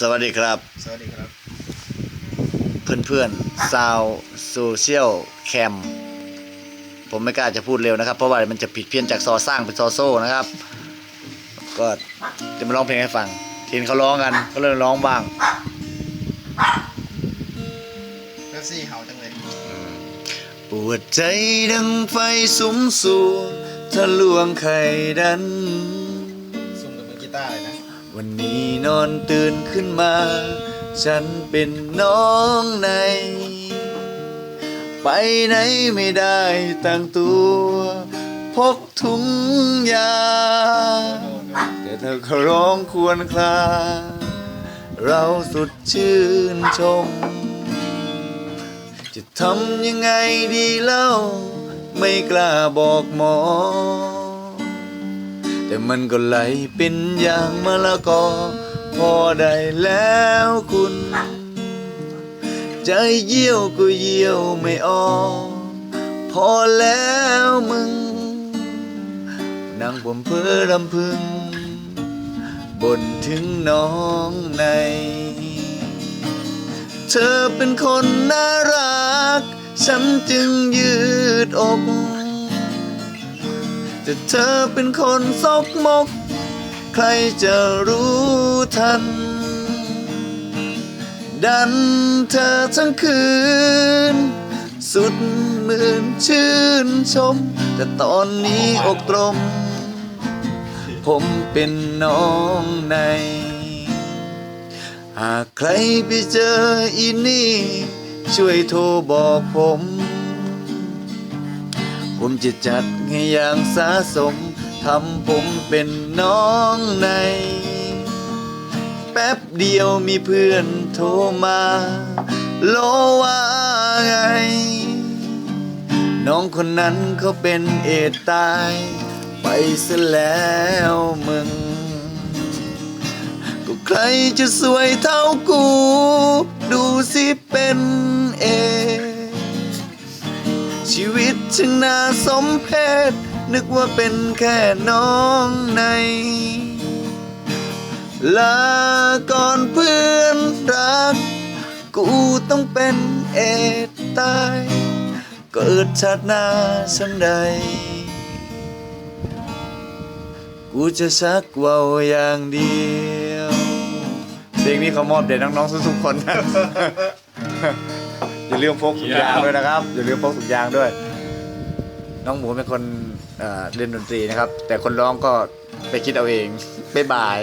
สวัสดีครับ สวัสดีครับ เพื่อนๆซาวโซเชียลแคมผมไม่กล้าจะพูดเร็วนะครับ เพราะว่ามันจะผิดเพี้ยนจากซอสร้างเป็นซอโซ่นะครับ ก็จะมาร้องเพลงให้ฟังทีนเขาร้องกัน ก็เลยร้องบ้างเป๊ปซี่เห่าจังเลยปวดใจดังไฟสุมสูงทะลวงไข่ดันซุ่มกับมือกีตาร์เลยนะ วันนี้นอนตื่นขึ้นมา ฉันเป็นน้องใน ไปไหนไม่ได้ตั้งตัว พกถุงยา แต่เธอก็ร้องควรคลา เราสุดชื่นชม จะทำยังไงดีเล่า ไม่กล้าบอกหมอ แต่มันก็ไหลเป็นอย่างมะละกอ พอได้แล้วคุณ ใจเยี่ยวก็เยี่ยวไม่ออก พอแล้วมึง นั่งผมเพื่อรำพึงบ่นถึงน้องใน เธอเป็นคนน่ารัก ฉันจึงยืดอก แต่เธอเป็นคนซกมก ใครจะรู้ทัน ดันเธอทั้งคืน สุดหมื่นชื่นชม แต่ตอนนี้อกตรม ผมเป็นน้องใน หากใครไปเจออีนี่ ช่วยโทรบอกผม ผมจะจัดให้อย่างสะสมทำผมเป็นน้องใน แป๊บเดียวมีเพื่อนโทรมา โลว่าไง น้องคนนั้นเขาเป็นเอดตาย ไปซะแล้วมึง ก็ใครจะสวยเท่ากู ดูสิเป็นเอ ช่างน่าสมเพชนึกว่าเป็นแค่น้องใน ลาก่อนเพื่อนรัก กูต้องเป็นเอดตายเกิดชาติหน้าชันใด กูจะชักเว่าอย่างเดียว เพลงนี้เขามอบเด็กน้องๆทุกๆคนนะ อย่าลืมพกถุงยางด้วยนะครับ อย่าลืมพกถุงยางด้วย น้องหมูเป็นคนเอ่อเล่นดนตรีนะครับ แต่คนร้องก็ไปคิดเอาเองบ๊ายบาย